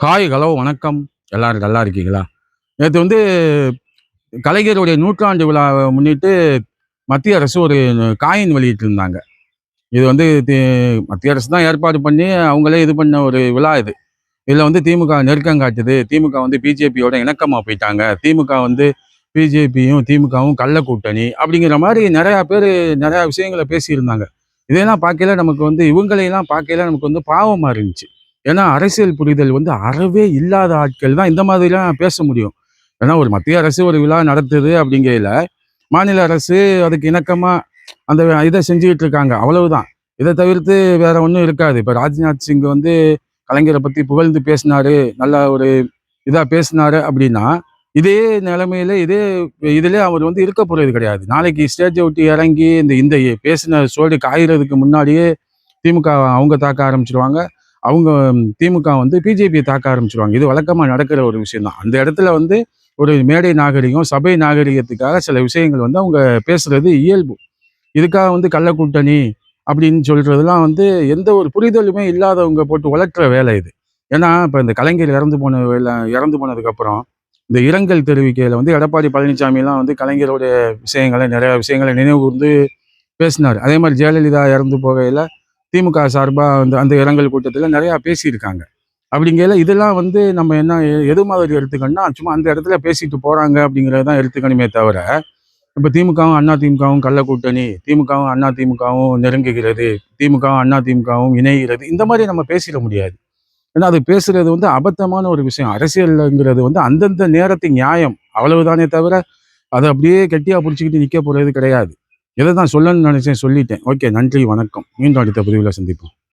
Hi hello வணக்கம். எல்லாரும் நல்லா இருக்கீங்களா? நேற்று வந்து கலைஞருடைய நூற்றாண்டு விழாவை முன்னிட்டு மத்திய அரசு ஒரு காயின் வெளியிட்டிருந்தாங்க. இது வந்து தி- மத்திய அரசு தான் ஏற்பாடு பண்ணி அவங்களே இது பண்ண ஒரு விழா இது. இதில் வந்து திமுக நெருக்கம் காட்டுது. திமுக வந்து பிஜேபியோட இணக்கமாக போயிட்டாங்க. திமுக வந்து பிஜேபியும் திமுகவும் கள்ள கூட்டணி அப்படிங்கிற மாதிரி நிறையா பேர் நிறையா விஷயங்களை பேசியிருந்தாங்க. இதெல்லாம் பார்க்கல நமக்கு வந்து இவங்களையெல்லாம் பார்க்கல நமக்கு வந்து பாவமாக இருந்துச்சு. ஏன்னா அரசியல் புரிதல் வந்து அறவே இல்லாத ஆட்கள் தான் இந்த மாதிரிலாம் பேச முடியும். ஏன்னா ஒரு மத்திய அரசு ஒரு விழா நடத்துது அப்படிங்கையில மாநில அரசு அதுக்கு இணக்கமாக அந்த இதை செஞ்சுக்கிட்டு இருக்காங்க அவ்வளவுதான். இதை தவிர்த்து வேற ஒன்றும் இருக்காது. இப்போ ராஜ்நாத் சிங் வந்து கலைஞரை பற்றி புகழ்ந்து பேசினாரு நல்ல ஒரு இதாக பேசினாரு அப்படின்னா இதே நிலைமையில இதே இதிலே அவர் வந்து இருக்க போறது கிடையாது. நாளைக்கு ஸ்டேஜை விட்டு இறங்கி இந்த இந்த பேசின சோடு காயறதுக்கு முன்னாடியே திமுக அவங்க தாக்க ஆரம்பிச்சிருவாங்க. அவங்க திமுக வந்து பிஜேபியை தாக்க ஆரம்பிச்சிருவாங்க. இது வழக்கமாக நடக்கிற ஒரு விஷயம் தான் அந்த இடத்துல வந்து ஒரு மேடை நாகரிகம் சபை நாகரிகத்துக்காக சில விஷயங்கள் வந்து அவங்க பேசுறது இயல்பு. இதுக்காக வந்து கள்ளக்கூட்டணி அப்படின்னு சொல்கிறதுலாம் வந்து எந்த ஒரு புரிதலுமே இல்லாதவங்க போட்டு வளர்க்குற வேலை இது. ஏன்னா இப்போ இந்த கலைஞர் இறந்து போன இறந்து போனதுக்கப்புறம் இந்த இரங்கல் தெரிவிக்கையில் வந்து எடப்பாடி பழனிசாமிலாம் வந்து கலைஞருடைய விஷயங்களை நிறைய விஷயங்களை நினைவு கூர்ந்து பேசினார். அதே மாதிரி ஜெயலலிதா இறந்து போகையில் திமுக சார்பாக அந்த அந்த இரங்கல் கூட்டத்தில் நிறையா பேசியிருக்காங்க. அப்படிங்கையில இதெல்லாம் வந்து நம்ம என்ன எ- எது மாதிரி எடுத்துக்கணும்னா சும்மா அந்த இடத்துல பேசிட்டு போகிறாங்க அப்படிங்கிறத தான் எடுத்துக்கணுமே தவிர இப்போ திமுகவும் அண்ணா திமுகவும் கள்ள கூட்டணி திமுகவும் அண்ணா திமுகவும் நெருங்குகிறது திமுகவும் அண்ணா திமுகவும் இணைகிறது இந்த மாதிரி நம்ம பேசிட முடியாது. ஏன்னா அது பேசுறது வந்து அபத்தமான ஒரு விஷயம். அரசியலுங்கிறது வந்து அந்தந்த நேரத்து நியாயம். அவ்வளவுதானே தவிர அதை அப்படியே கெட்டியாக பிடிச்சிக்கிட்டு நிற்க போகிறது கிடையாது. எதை தான் சொல்லணும்னு நினைச்சேன் சொல்லிட்டேன். ஓகே நன்றி வணக்கம். மீண்டும் அடுத்த பதிவில் சந்திப்போம்.